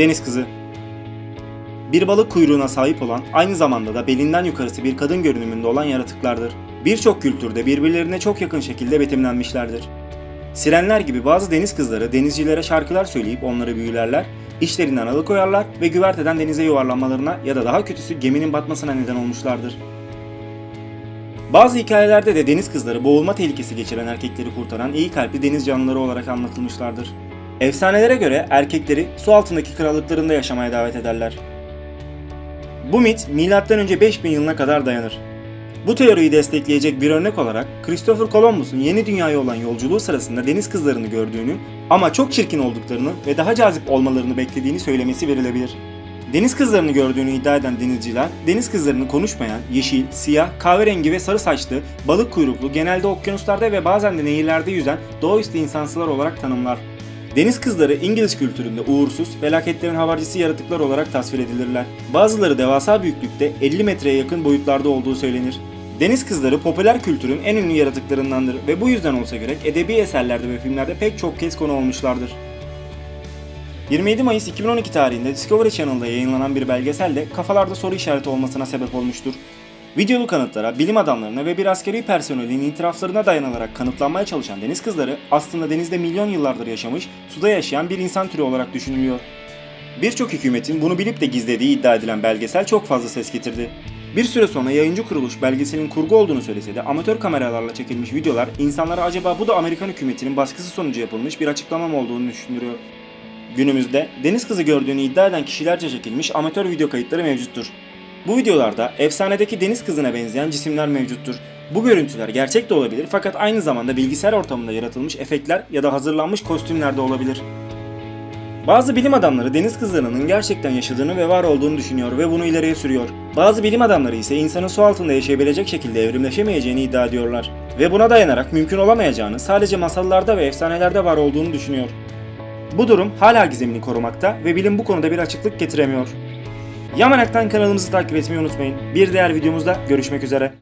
Deniz kızı. Bir balık kuyruğuna sahip olan, aynı zamanda da belinden yukarısı bir kadın görünümünde olan yaratıklardır. Birçok kültürde birbirlerine çok yakın şekilde betimlenmişlerdir. Sirenler gibi bazı deniz kızları denizcilere şarkılar söyleyip onları büyülerler, işlerinden alıkoyarlar ve güverteden denize yuvarlanmalarına ya da daha kötüsü geminin batmasına neden olmuşlardır. Bazı hikayelerde de deniz kızları boğulma tehlikesi geçiren erkekleri kurtaran iyi kalpli deniz canlıları olarak anlatılmışlardır. Efsanelere göre erkekleri su altındaki krallıklarında yaşamaya davet ederler. Bu mit M.Ö. 5000 yılına kadar dayanır. Bu teoriyi destekleyecek bir örnek olarak Christopher Columbus'un yeni dünyaya olan yolculuğu sırasında deniz kızlarını gördüğünü ama çok çirkin olduklarını ve daha cazip olmalarını beklediğini söylemesi verilebilir. Deniz kızlarını gördüğünü iddia eden denizciler, deniz kızlarını konuşmayan, yeşil, siyah, kahverengi ve sarı saçlı, balık kuyruklu, genelde okyanuslarda ve bazen de nehirlerde yüzen doğaüstü insansılar olarak tanımlar. Deniz kızları İngiliz kültüründe uğursuz, felaketlerin habercisi yaratıklar olarak tasvir edilirler. Bazıları devasa büyüklükte 50 metreye yakın boyutlarda olduğu söylenir. Deniz kızları popüler kültürün en ünlü yaratıklarındandır ve bu yüzden olsa gerek edebi eserlerde ve filmlerde pek çok kez konu olmuşlardır. 27 Mayıs 2012 tarihinde Discovery Channel'da yayınlanan bir belgesel de kafalarda soru işareti olmasına sebep olmuştur. Videolu kanıtlara, bilim adamlarına ve bir askeri personelin itiraflarına dayanılarak kanıtlanmaya çalışan deniz kızları aslında denizde milyon yıllardır yaşamış, suda yaşayan bir insan türü olarak düşünülüyor. Birçok hükümetin bunu bilip de gizlediği iddia edilen belgesel çok fazla ses getirdi. Bir süre sonra yayıncı kuruluş belgeselin kurgu olduğunu söylese de amatör kameralarla çekilmiş videolar insanlara acaba bu da Amerikan hükümetinin baskısı sonucu yapılmış bir açıklama mı olduğunu düşündürüyor. Günümüzde deniz kızı gördüğünü iddia eden kişilerce çekilmiş amatör video kayıtları mevcuttur. Bu videolarda efsanedeki deniz kızına benzeyen cisimler mevcuttur. Bu görüntüler gerçek de olabilir fakat aynı zamanda bilgisayar ortamında yaratılmış efektler ya da hazırlanmış kostümler de olabilir. Bazı bilim adamları deniz kızlarının gerçekten yaşadığını ve var olduğunu düşünüyor ve bunu ileriye sürüyor. Bazı bilim adamları ise insanın su altında yaşayabilecek şekilde evrimleşemeyeceğini iddia ediyorlar. Ve buna dayanarak mümkün olamayacağını sadece masallarda ve efsanelerde var olduğunu düşünüyor. Bu durum hala gizemini korumakta ve bilim bu konuda bir açıklık getiremiyor. Yamanak'tan kanalımızı takip etmeyi unutmayın. Bir diğer videomuzda görüşmek üzere.